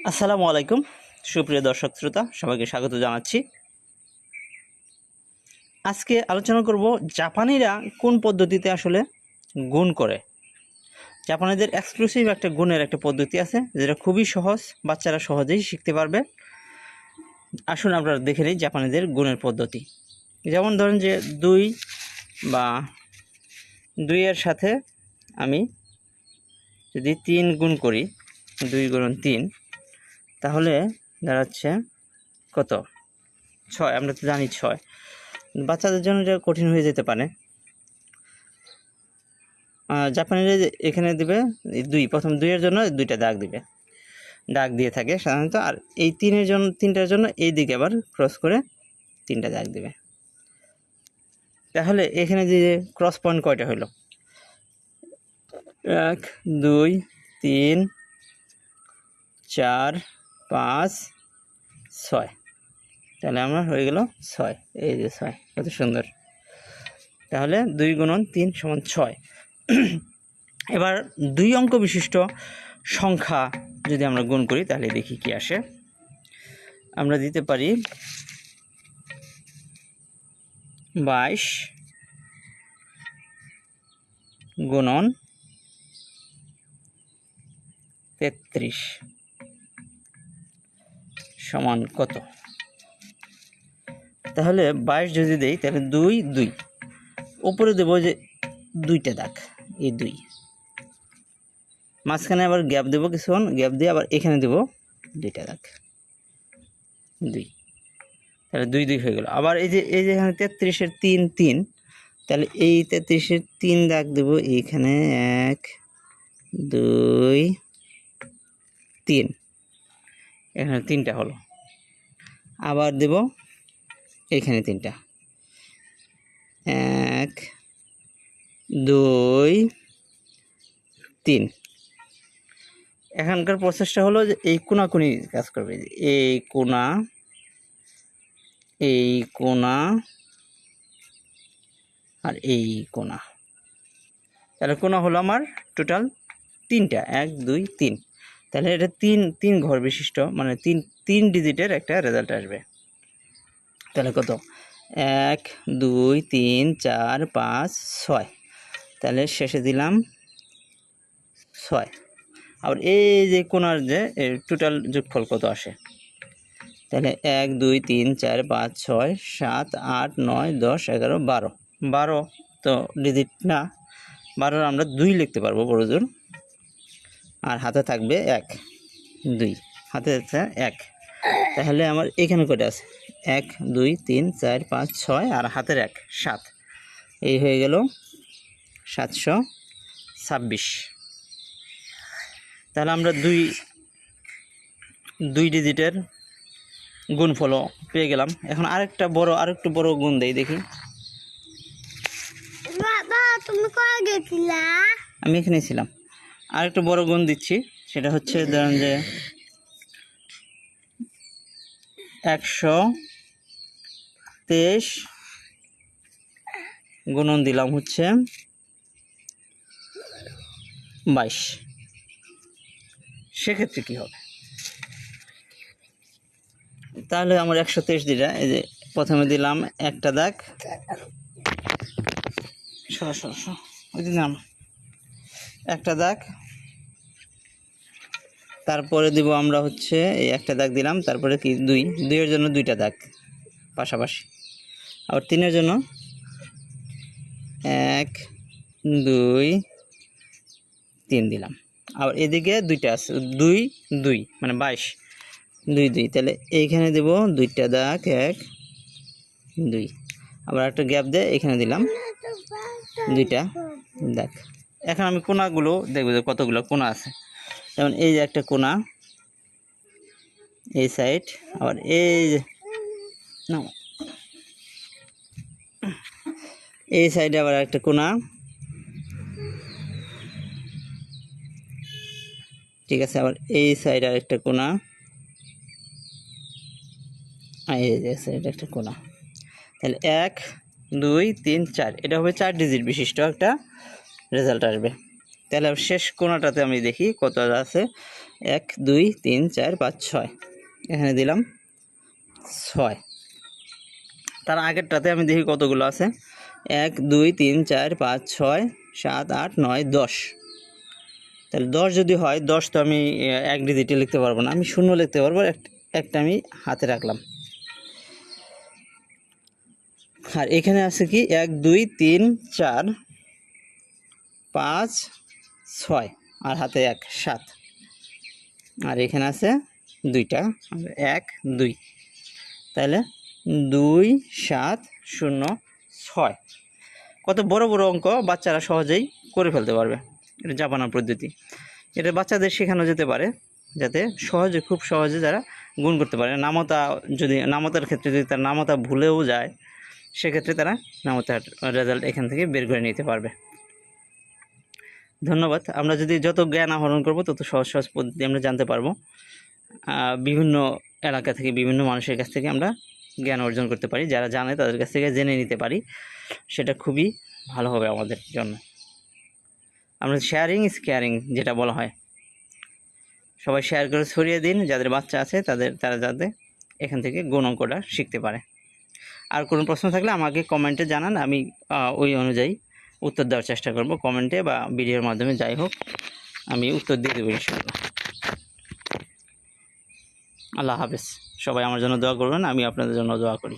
আসসালামু আলাইকুম, সুপ্রিয় দর্শক শ্রোতা, সবাইকে স্বাগত জানাচ্ছি। আজকে আলোচনা করব জাপানিরা কোন পদ্ধতিতে আসলে গুণ করে। জাপানিদের এক্সক্লুসিভ একটা গুণের একটা পদ্ধতি আছে, যেটা খুবই সহজ, বাচ্চারা সহজেই শিখতে পারবে। আসুন আমরা দেখে নিই জাপানিদের গুণের পদ্ধতি। যেমন ধরেন যে দুই বা দুইয়ের সাথে আমি যদি তিন গুণ করি, দুই গুণ তিন তাহলে দাঁড়াচ্ছে কত? ছয়, আমরা তো জানি ছয়। বাচ্চাদের জন্য এটা কঠিন হয়ে যেতে পারে। জাপানিরা এখানে দিবে দুই, প্রথম দুইয়ের জন্য দুইটা দাগ দিবে। দাগ দিয়ে থাকে সাধারণত, আর এই তিনের জন্য তিনটার জন্য এই দিকে আবার ক্রস করে তিনটা দাগ দিবে। তাহলে এখানে যে ক্রস পয়েন্ট কয়টা হলো এক, দুই, তিন, চার পাঁচ, ছয়। তাহলে আমার হয়ে গেল ছয়। এই যে ছয়, কত সুন্দর। তাহলে দুই গুণন তিন সমান ছয়। এবার দুই অঙ্ক বিশিষ্ট সংখ্যা যদি আমরা গুণ করি, তাহলে দেখি কি আসে। আমরা দিতে পারি বাইশ গুণন তেত্রিশ। সমান কত? তাহলে বাইশ যদি দেই, তাহলে দুই দুই। উপরে দেবো যে দুইটা দাগ, এই দুই। মাঝখানে আবার গ্যাপ দেবো কিছুক্ষণ গ্যাপ দিয়ে আবার এখানে দেবো দুইটা দাগ। দুই। তাহলে দুই দুই হয়ে গেল। আবার এই যে এই যে এখানে তেত্রিশের তিন তিন, তাহলে এই তেত্রিশের তিন দাগ দেবো, এইখানে এক, দুই, তিন। এখানে তিনটা হলো। আবার দেব এখানে তিনটা। এক, দুই, তিন। এখানকার প্রসেসটা হলো যে এই কোনাকুনি কাজ করবে। এই কোনা এই কোনা আর এই কোনা। তাহলে কোনা হলো আমার টোটাল তিনটা। এক, দুই, তিন। তাহলে এটা তিন তিন ঘর বিশিষ্ট মানে তিন তিন ডিজিটের একটা রেজাল্ট আসবে। তাহলে কত? এক, দুই, তিন, চার, পাঁচ, ছয়। তাহলে শেষে দিলাম ছয়। আবার এই যে কোনার যে টোটাল যোগফল কত আসে? তাহলে এক, দুই, তিন, চার, পাঁচ, ছয়, সাত, আট, নয়, দশ, এগারো, বারো। বারো তো ডিজিট না। বারোর আমরা দুই লিখতে পারব, বড়জোর। আর হাতে থাকবে এক দুই হাতে আছে এক। তাহলে আমার এখানে কটা আছে? এক দুই তিন চার পাঁচ ছয় আর হাতের এক সাত। এই হয়ে গেল সাতশো ছাব্বিশ। তাহলে আমরা দুই দুই ডিজিটের গুণফলও পেয়ে গেলাম। এখন আরেকটা বড় আরেকটু বড় গুণ দেই দেখি। বাবা তুমি গেছিলা আমি এখানে ছিলাম। আরেকটু বড় গুণ দিচ্ছি সেটা হচ্ছে ধরেন যে একশো তেইশ গুণন দিলাম হচ্ছে বাইশ। সেক্ষেত্রে কি হবে? তাহলে আমার একশো তেইশ দিটা এই যে প্রথমে দিলাম একটা দাগ। সরো সরো সরো ওই দিলাম একটা দাগ। তারপরে দিব আমরা হচ্ছে এই একটা দাগ দিলাম, তারপরে কি দুই। দুইয়ের জন্য দুইটা দাগ পাশাপাশি। আবার তিনের জন্য এক, দুই, তিন দিলাম। আর এদিকে দুইটা আছে, দুই দুই মানে বাইশ। দুই দুই, তাহলে এইখানে দেব দুইটা দাগ, এক, দুই। আবার একটা গ্যাপ দিয়ে এখানে দিলাম দুইটা দেখ এখন আমি কোনাগুলো দেখব যে কতগুলো কোনা আছে। যেমন এই যে একটা কোনা, এই সাইড আবার এই যে না এই সাইডে আবার একটা কোনা। ঠিক আছে, আবার এই সাইডে আর একটা কোনা এই সাইডে একটা কোনা। তাহলে এক, দুই, তিন, চার, এটা হবে চার ডিজিট বিশিষ্ট একটা রেজাল্ট আসবে। তাহলে শেষ কোনাটাতে আমি দেখি কত আছে। এক, দুই, তিন, চার, পাঁচ, ছয়। এখানে দিলাম ছয়। তার আগেরটাতে আমি দেখি কতগুলো আছে। এক, দুই, তিন, চার, পাঁচ, ছয়, সাত, আট, নয়, দশ। তাহলে দশ যদি হয়, দশ তো আমি এক ডিজিটে লিখতে পারব না। আমি শূন্য লিখতে পারব, এক- একটা আমি হাতে রাখলাম। আর এখানে আছে কি? এক, দুই, তিন, চার পাঁচ, ছয় আর হাতে এক, সাত। আর এখানে আছে দুইটা। এক, দুই। তাহলে দুই, সাত, শূন্য, ছয়। কত বড় বড় অঙ্ক, বাচ্চারা সহজেই করে ফেলতে পারবে। এটা জাপানা পদ্ধতি। এটা বাচ্চাদের শেখানো যেতে পারে, যাতে সহজে, খুব সহজে যারা গুণ করতে পারে। নামতা যদি, নামতার ক্ষেত্রে যদি তার নামতা ভুলেও যায়, সেক্ষেত্রে তারা নামতার রেজাল্ট এখান থেকে বের করে নিতে পারবে। ধন্যবাদ। আমরা যদি যত জ্ঞান আহরণ করব, তত সহজ সহজ পদ্ধতি আমরা জানতে পারব। বিভিন্ন এলাকা থেকে বিভিন্ন মানুষের কাছ থেকে আমরা জ্ঞান অর্জন করতে পারি। যারা জানে, তাদের কাছ থেকে জেনে নিতে পারি। সেটা খুবই ভালো হবে আমাদের জন্য। আমরা শেয়ারিং ইজ কেয়ারিং যেটা বলা হয়। সবাই শেয়ার করে ছড়িয়ে দিন। যাদের বাচ্চা আছে, তাদের, তারা যাতে এখান থেকে গুণ অঙ্কটা শিখতে পারে। আর কোনো প্রশ্ন থাকলে আমাকে কমেন্টে জানান। আমি ওই অনুযায়ী উত্তর দেওয়ার চেষ্টা করব কমেন্টে বা ভিডিওর মাধ্যমে, যাই হোক, আমি উত্তর দিয়ে দেবো ইনশাল্লাহ আল্লাহ হাফেজ। সবাই আমার জন্য দোয়া করবেন আমি আপনাদের জন্য দোয়া করি।